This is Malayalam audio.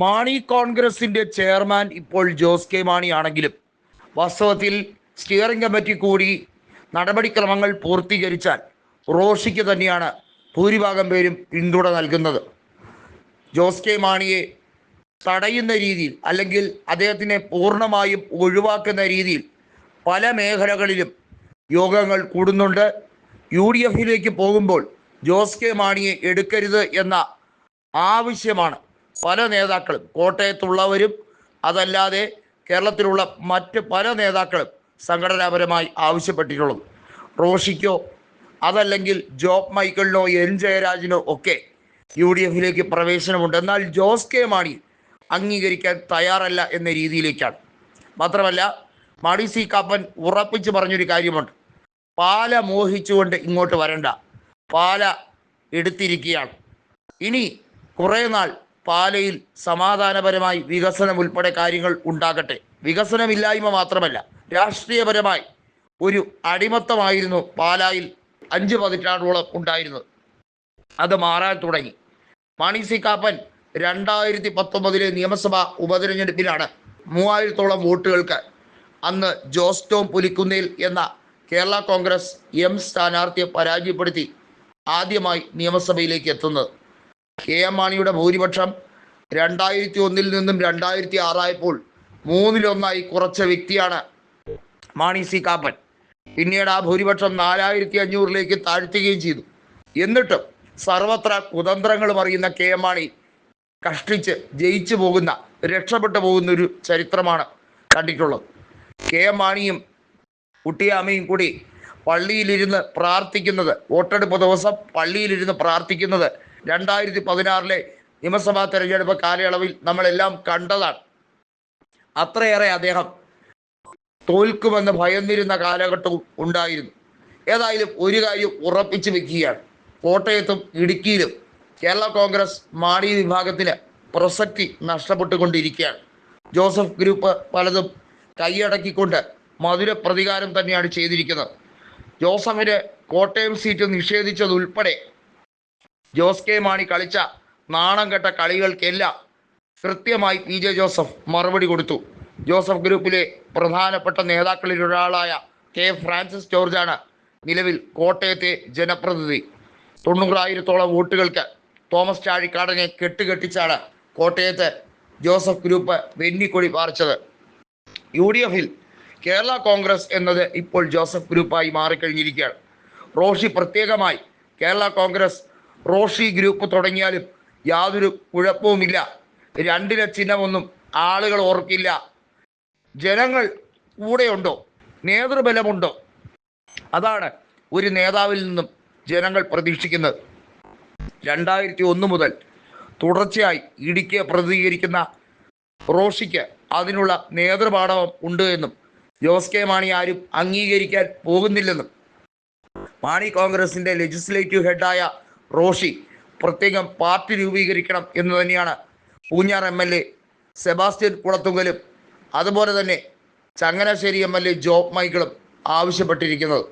മാണി കോൺഗ്രസിന്റെ ചെയർമാൻ ഇപ്പോൾ ജോസ് കെ മാണി ആണെങ്കിലും വാസ്തവത്തിൽ സ്റ്റിയറിംഗ് കമ്മിറ്റി കൂടി നടപടിക്രമങ്ങൾ പൂർത്തീകരിച്ചാൽ റോഷിക്ക് തന്നെയാണ് ഭൂരിഭാഗം പേരും പിന്തുണ നൽകുന്നത്. ജോസ് കെ മാണിയെ തടയുന്ന രീതിയിൽ അല്ലെങ്കിൽ അദ്ദേഹത്തിനെ പൂർണമായും ഒഴിവാക്കുന്ന രീതിയിൽ പല മേഖലകളിലും യോഗങ്ങൾ കൂടുന്നുണ്ട്. യു ഡി എഫിലേക്ക് പോകുമ്പോൾ ജോസ് കെ മാണിയെ എടുക്കരുത് എന്ന ആവശ്യമാണ്. പല നേതാക്കളും കോട്ടയത്തുള്ളവരും അതല്ലാതെ കേരളത്തിലുള്ള മറ്റ് പല നേതാക്കളും സംഘടനാപരമായി ആവശ്യപ്പെട്ടിട്ടുള്ളത്. റോഷിക്കോ അതല്ലെങ്കിൽ ജോബ് മൈക്കിളിനോ എൻ ജയരാജിനോ ഒക്കെ യു ഡി എഫിലേക്ക് പ്രവേശനമുണ്ട്. എന്നാൽ ജോസ് കെ മാണി അംഗീകരിക്കാൻ തയ്യാറല്ല എന്ന രീതിയിലേക്കാണ്. മാത്രമല്ല മാണി സി കാപ്പൻ ഉറപ്പിച്ച് പറഞ്ഞൊരു കാര്യമുണ്ട്. പാല മോഹിച്ചുകൊണ്ട് ഇങ്ങോട്ട് വരണ്ട. പാല എടുത്തിരിക്കുകയാണ്. ഇനി കുറേ നാൾ പാലയിൽ സമാധാനപരമായി വികസനം ഉൾപ്പെടെ കാര്യങ്ങൾ ഉണ്ടാകട്ടെ. വികസനമില്ലായ്മ മാത്രമല്ല രാഷ്ട്രീയപരമായി ഒരു അടിമത്തമായിരുന്നു പാലായിൽ അഞ്ച് പതിറ്റാണ്ടോളം ഉണ്ടായിരുന്നത്. അത് മാറാൻ തുടങ്ങി. മാണി സി കാപ്പൻ രണ്ടായിരത്തി പത്തൊമ്പതിലെ നിയമസഭാ ഉപതെരഞ്ഞെടുപ്പിലാണ് മൂവായിരത്തോളം വോട്ടുകൾക്ക് അന്ന് ജോസ് ടോം പുലിക്കുന്നേൽ എന്ന കേരള കോൺഗ്രസ് എം സ്ഥാനാർത്ഥിയെ പരാജയപ്പെടുത്തി ആദ്യമായി നിയമസഭയിലേക്ക് എത്തുന്നത്. കെ എം മാണിയുടെ ഭൂരിപക്ഷം രണ്ടായിരത്തി ഒന്നിൽ നിന്നും രണ്ടായിരത്തി ആറായപ്പോൾ മൂന്നിലൊന്നായി കുറച്ച വ്യക്തിയാണ് മാണി സി കാപ്പൻ. പിന്നീട് ആ ഭൂരിപക്ഷം നാലായിരത്തി അഞ്ഞൂറിലേക്ക് താഴ്ത്തുകയും ചെയ്തു. എന്നിട്ടും സർവത്ര കുതന്ത്രങ്ങളും അറിയുന്ന കെ എം മാണി കഷ്ടിച്ച് ജയിച്ചു പോകുന്ന രക്ഷപ്പെട്ടു പോകുന്ന ഒരു ചരിത്രമാണ് കണ്ടിട്ടുള്ളത്. കെ എം മാണിയും കുട്ടിയാമ്മയും കൂടി പള്ളിയിലിരുന്ന് പ്രാർത്ഥിക്കുന്നത് വോട്ടെടുപ്പ് ദിവസം പള്ളിയിലിരുന്ന് പ്രാർത്ഥിക്കുന്നത് രണ്ടായിരത്തി പതിനാറിലെ നിയമസഭാ തെരഞ്ഞെടുപ്പ് കാലയളവിൽ നമ്മളെല്ലാം കണ്ടതാണ്. അത്രയേറെ അദ്ദേഹം തോൽക്കുമെന്ന് ഭയന്നിരുന്ന കാലഘട്ടവും ഉണ്ടായിരുന്നു. ഏതായാലും ഒരു കാര്യം ഉറപ്പിച്ചു വെക്കുകയാണ്. കോട്ടയത്തും ഇടുക്കിയിലും കേരള കോൺഗ്രസ് മാണി വിഭാഗത്തിന് പ്രസക്തി നഷ്ടപ്പെട്ടുകൊണ്ടിരിക്കുകയാണ്. ജോസഫ് ഗ്രൂപ്പ് പലതും കൈയടക്കിക്കൊണ്ട് മധുര പ്രതികാരം തന്നെയാണ് ചെയ്തിരിക്കുന്നത്. ജോസഫിന് കോട്ടയം സീറ്റ് നിഷേധിച്ചതുൾപ്പെടെ ജോസ് കെ മാണി കളിച്ച നാണം കെട്ട കളികൾക്കെല്ലാം കൃത്യമായി പി ജെ ജോസഫ് മറുപടി കൊടുത്തു. ജോസഫ് ഗ്രൂപ്പിലെ പ്രധാനപ്പെട്ട നേതാക്കളിൽ ഒരാളായ കെ ഫ്രാൻസിസ് ജോർജാണ് നിലവിൽ കോട്ടയത്തെ ജനപ്രതിനിധി. തൊണ്ണൂറായിരത്തോളം വോട്ടുകൾക്ക് തോമസ് ചാഴിക്കാടനെ കെട്ടുകെട്ടിച്ചാണ് കോട്ടയത്ത് ജോസഫ് ഗ്രൂപ്പ് വെന്നിക്കൊടി പാർച്ചത് യു ഡി എഫിൽ കേരള കോൺഗ്രസ് എന്നത് ഇപ്പോൾ ജോസഫ് ഗ്രൂപ്പായി മാറിക്കഴിഞ്ഞിരിക്കുകയാണ്. റോഷി പ്രത്യേകമായി കേരള കോൺഗ്രസ് റോഷി ഗ്രൂപ്പ് തുടങ്ങിയാലും യാതൊരു കുഴപ്പവുമില്ല. രണ്ടില ചിഹ്നമൊന്നും ആളുകൾ ഓർക്കില്ല. ജനങ്ങൾ കൂടെയുണ്ടോ? നേതൃബലമുണ്ടോ? അതാണ് ഒരു നേതാവിൽ നിന്നും ജനങ്ങൾ പ്രതീക്ഷിക്കുന്നത്. രണ്ടായിരത്തി ഒന്ന് മുതൽ തുടർച്ചയായി ഇടുക്കിയെ പ്രതികരിക്കുന്ന റോഷിക്ക് അതിനുള്ള നേതൃപാഠവം ഉണ്ട് എന്നും ജോസ് കെ മാണി ആരും അംഗീകരിക്കാൻ പോകുന്നില്ലെന്നും. മാണി കോൺഗ്രസിന്റെ ലെജിസ്ലേറ്റീവ് ഹെഡായ റോഷി പ്രത്യേകം പാർട്ടി രൂപീകരിക്കണം എന്ന് തന്നെയാണ് Poonjar M L A Sebastian കുളത്തുങ്കലും അതുപോലെ തന്നെ Changanassery M L A Job മൈക്കിളും ആവശ്യപ്പെട്ടിരിക്കുന്നത്.